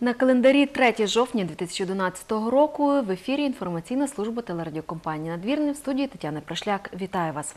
На календарі 3 жовтня 2011 року в ефірі інформаційна служба телерадіокомпанії «Надвірне» в студії Тетяни Прошляк. Вітаю вас.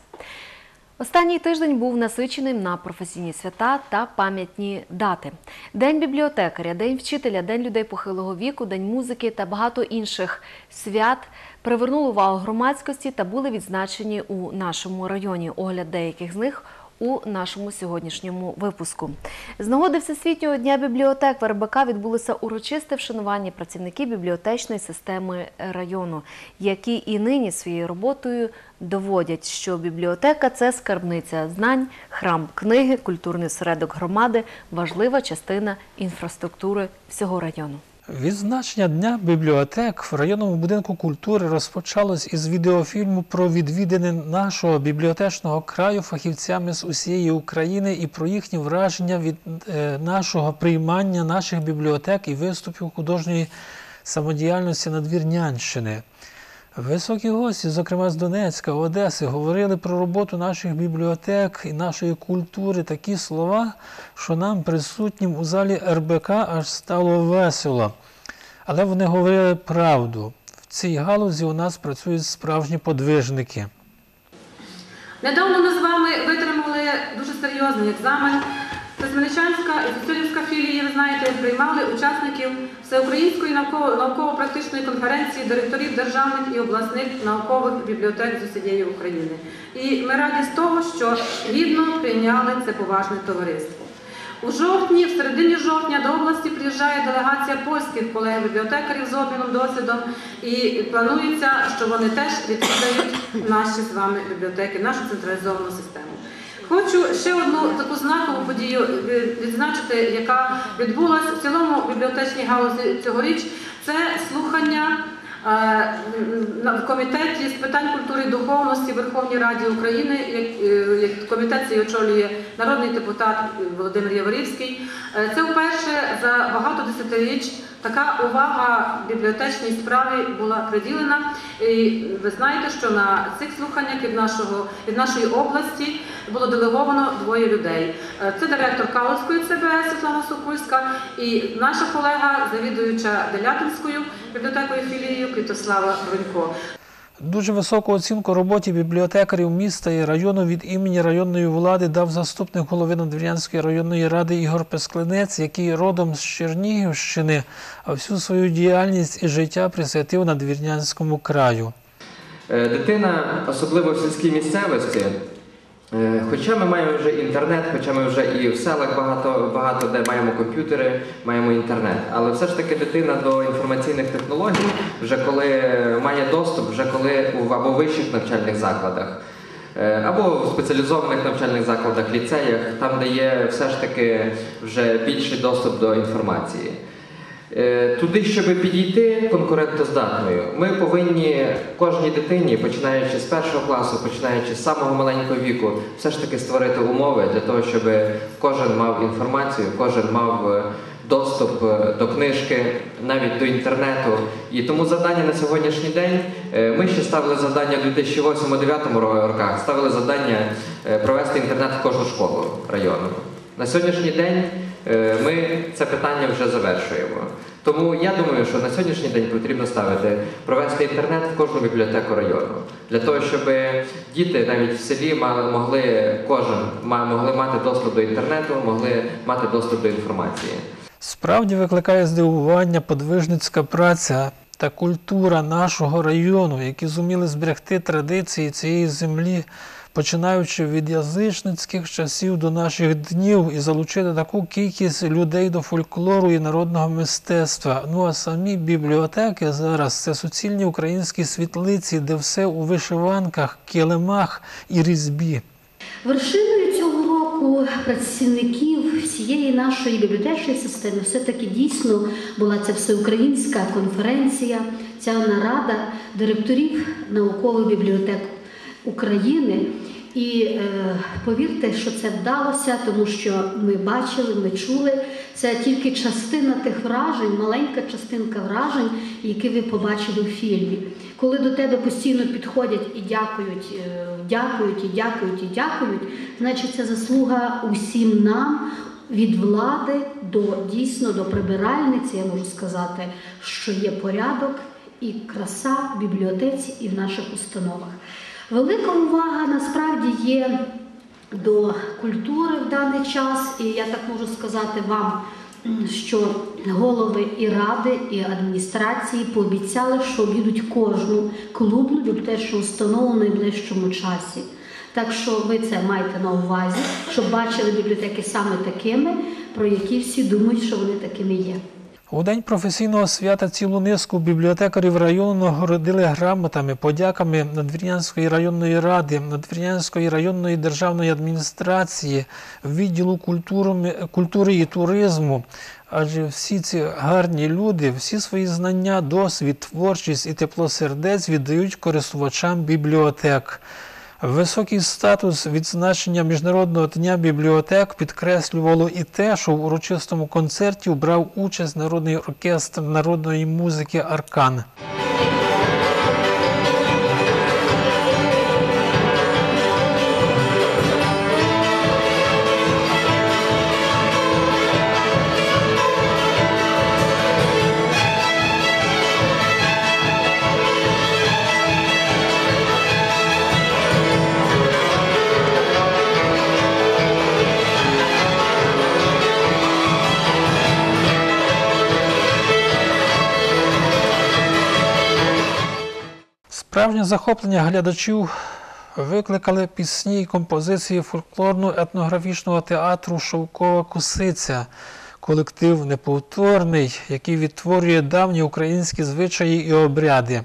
Останній тиждень був насиченим на професійні свята та пам'ятні дати. День бібліотекаря, День вчителя, День людей похилого віку, День музики та багато інших свят привернули увагу громадськості та були відзначені у нашому районі. Огляд деяких з них у нашому сьогоднішньому випуску. З нагоди Всесвітнього дня бібліотек в РБК відбулося урочисте вшанування працівників бібліотечної системи району, які і нині своєю роботою доводять, що бібліотека це скарбниця знань, храм книги, культурний осередок громади, важлива частина інфраструктури всього району. Відзначення Дня бібліотек в районному будинку культури розпочалось із відеофільму про відвідини нашого бібліотечного краю фахівцями з усієї України і про їхні враження від е, нашого приймання наших бібліотек і виступів художньої самодіяльності Надвірнянщини. Високі гості, зокрема з Донецька, Одеси, говорили про роботу наших бібліотек і нашої культури такі слова, що нам, присутнім у залі РБК, аж стало весело. Але вони говорили правду. В цій галузі у нас працюють справжні подвижники. Недавно ми з вами витримали дуже серйозний екзамен. Тезменичанська і Сосюрівська філії, ви знаєте, приймали учасників Всеукраїнської науково- науково-практичної конференції директорів державних і обласних наукових бібліотек з України. І ми раді з того, що гідно прийняли це поважне товариство. У жовтні, в середині жовтня до області приїжджає делегація польських колег-бібліотекарів з обміном досвідом, і планується, що вони теж відвідають наші з вами бібліотеки, нашу централізовану систему. Хочу ще одну таку знакову подію відзначити, яка відбулася в цілому бібліотечній галузі цьогоріч. Це слухання е, в комітеті з питань культури і духовності Верховній Раді України. як- е, Комітет цей очолює народний депутат Володимир Яворівський. Е, Це вперше за багато десятиріч така увага бібліотечній справі була приділена. І ви знаєте, що на цих слуханнях від від нашої області було делеговано двоє людей. Е, Це директор Каловської ЦБС Світлана Сокульська і наша колега, завідуюча Делятинською бібліотекою філією Квітослава Бронько. Дуже високу оцінку роботі бібліотекарів міста і району від імені районної влади дав заступник голови Надвірнянської районної ради Ігор Песклинець, який родом з Чернігівщини, а всю свою діяльність і життя присвятив Надвірнянському краю. Е, Дитина, особливо в сільській місцевості, хоча ми маємо вже інтернет, хоча ми вже і в селах багато, багато де маємо комп'ютери, маємо інтернет, але все ж таки дитина до інформаційних технологій, вже коли має доступ, вже коли в або вищих навчальних закладах. е, Або в спеціалізованих навчальних закладах, ліцеях, там, де є все ж таки вже більший доступ до інформації. Е, Туди, щоб підійти конкурентоздатною, ми повинні кожній дитині, починаючи з першого класу, починаючи з самого маленького віку, все ж таки створити умови для того, щоб кожен мав інформацію, кожен мав е, доступ е, до книжки, навіть до інтернету. І тому завдання на сьогоднішній день ми ще ставили завдання в 2008-2009 роках, ставили завдання провести інтернет в кожну школу району. На сьогоднішній день ми це питання вже завершуємо. Тому я думаю, що на сьогоднішній день потрібно ставити провести інтернет в кожну бібліотеку району для того, щоб діти навіть в селі мали могли кожен могли мати доступ до інтернету, могли мати доступ до інформації. Справді викликає здивування подвижницька праця та культура нашого району, які зуміли зберегти традиції цієї землі, починаючи від язичницьких часів до наших днів і залучити таку кількість людей до фольклору і народного мистецтва. Ну а самі бібліотеки зараз це суцільні українські світлиці, де все у вишиванках, килимах і різьбі. Вершиною цього року працівників всієї нашої бібліотечної системи все-таки дійсно була ця всеукраїнська конференція, ця нарада директорів наукових бібліотек України. І е, повірте, що це вдалося, тому що ми бачили, ми чули. Це тільки частина тих вражень, маленька частинка вражень, які ви побачили в фільмі. Коли до тебе постійно підходять і дякують, е, дякують, і дякують, і дякують, значить це заслуга усім нам від влади до дійсно до прибиральниці, я можу сказати, що є порядок і краса в бібліотеці і в наших установах. Велика увага насправді є до культури в даний час, і я так можу сказати вам, що голови і ради, і адміністрації пообіцяли, що об'їдуть кожну клубну бібліотечну установу в найближчому часі. Так що ви це маєте на увазі, щоб бачили бібліотеки саме такими, про які всі думають, що вони такими є. У день професійного свята цілу низку бібліотекарів району нагородили грамотами, подяками Надвірнянської районної ради, Надвірнянської районної державної адміністрації, відділу культури, і туризму. Адже всі ці гарні люди, всі свої знання, досвід, творчість і тепло сердець віддають користувачам бібліотек. Високий статус відзначення Міжнародного дня бібліотек підкреслювало і те, що в урочистому концерті брав участь народний оркестр народної музики Аркан. Справжнє захоплення глядачів викликали пісні і композиції фольклорно-етнографічного театру Шовкова Косиця. Колектив неповторний, який відтворює давні українські звичаї і обряди.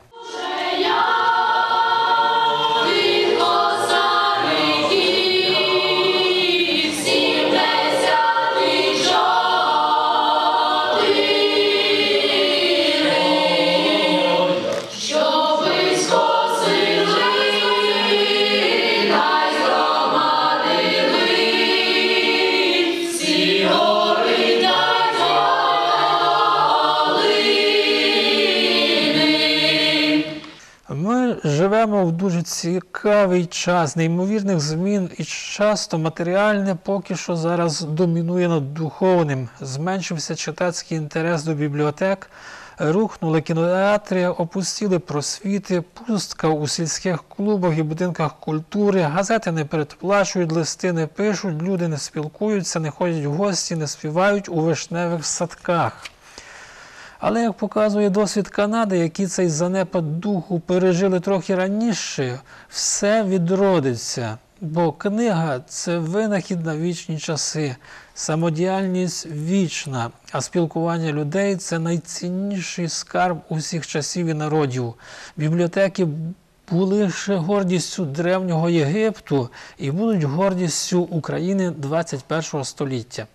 Живемо в дуже цікавий час неймовірних змін, і часто матеріальне поки що зараз домінує над духовним. Зменшився читацький інтерес до бібліотек, рухнули кінотеатри, опустили просвіти, пустка у сільських клубах і будинках культури, газети не передплачують, листи не пишуть, люди не спілкуються, не ходять в гості, не співають у вишневих садках. Але як показує досвід Канади, які цей занепад духу пережили трохи раніше, все відродиться. Бо книга це винахід на вічні часи, самодіяльність вічна, а спілкування людей це найцінніший скарб усіх часів і народів. Бібліотеки були ще гордістю древнього Єгипту і будуть гордістю України 21 століття.